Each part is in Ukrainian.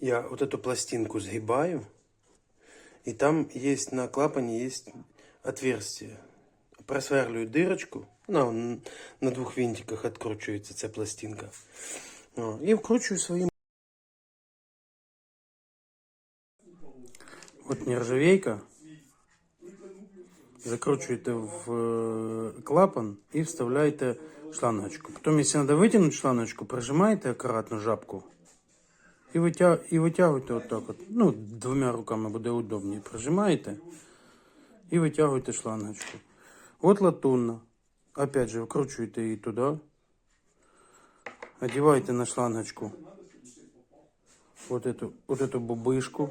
Я вот эту пластинку сгибаю, и там есть на клапане есть отверстие. Просверлюю дырочку, на, на двух винтиках откручивается ця пластинка. О, и вкручиваю своим. Вот нержавейка. Закручиваете в э, клапан и вставляете шлангочку. Потом, если надо вытянуть шлангочку, прожимаете аккуратно жабку і, витя... і витягуєте отак от. Ну, двома руками буде удобніше. Прожимаєте і витягуєте шлангочку. От латунна. Опять же, вкручуєте її туди. Одіваєте на шлангочку вот эту, вот эту бубышку.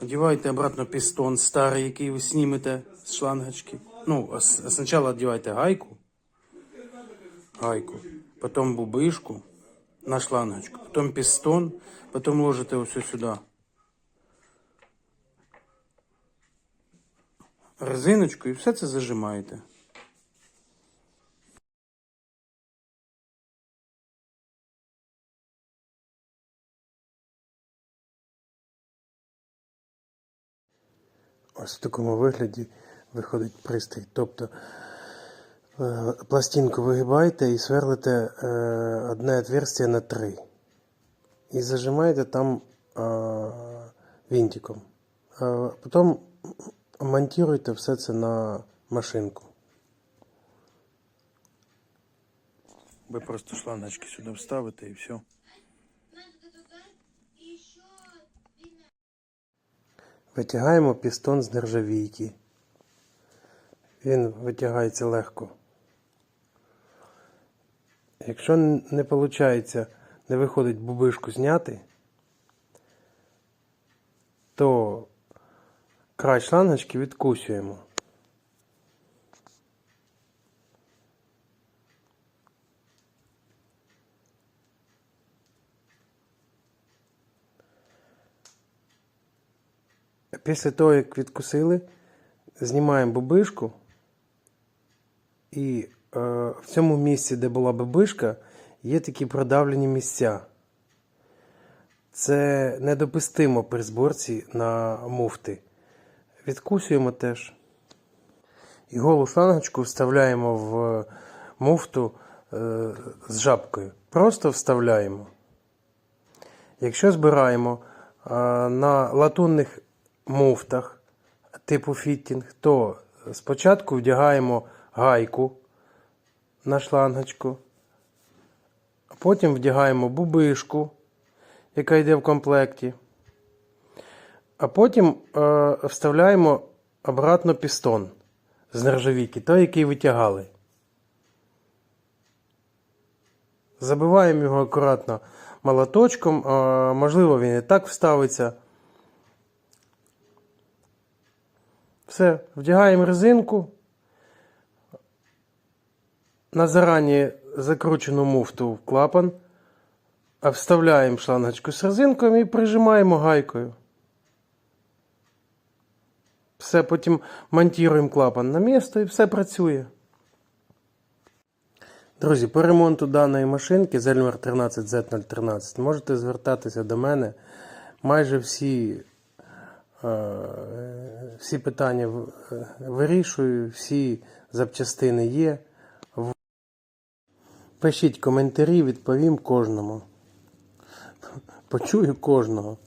Одеваете обратно пистон старый, який ви знімете з шлангочки. Ну, а с- а спочатку одеваете гайку. Гайку. Потом бубышку на шлангочку. Потом пистон. Потом ложите все сюда. Резиночку і все це зажимаєте. Ось в такому вигляді виходить пристрій. Тобто пластинку вигибаєте і сверлите е, одне отверстие на три. І зажимаєте там е, винтиком. А потім монтуєте все це на машинку. Ви просто шлангочки сюди вставите і все. Витягаємо пістон з нержавійки. Він витягається легко. Якщо не виходить, не виходить бубишку зняти, то край шлангочки відкусуємо. Після того, як відкусили, знімаємо бубишку. І в цьому місці, де була бубишка, є такі продавлені місця. Це недопустимо при зборці на муфти. Відкусуємо теж. І голу шлангочку вставляємо в муфту е, з жабкою. Просто вставляємо. Якщо збираємо е, на латунних муфтах типу фіттінг, то спочатку вдягаємо гайку на шлангочку, потім вдягаємо бубишку, яка йде в комплекті, а потім е, вставляємо обратно пістон з нержавійки, той, який витягали. Забиваємо його акуратно молоточком, е, можливо, він і так вставиться. Все, вдягаємо резинку. На зарані закручену муфту в клапан, вставляємо шлангочку з резинкою і прижимаємо гайкою. Все, потім монтуємо клапан на місце і все працює. Друзі, по ремонту даної машинки Zellmer 13Z013 можете звертатися до мене. Майже всі Е, всі питання е, вирішую, всі запчастини є. Пишіть коментарі, відповім кожному. Почую кожного.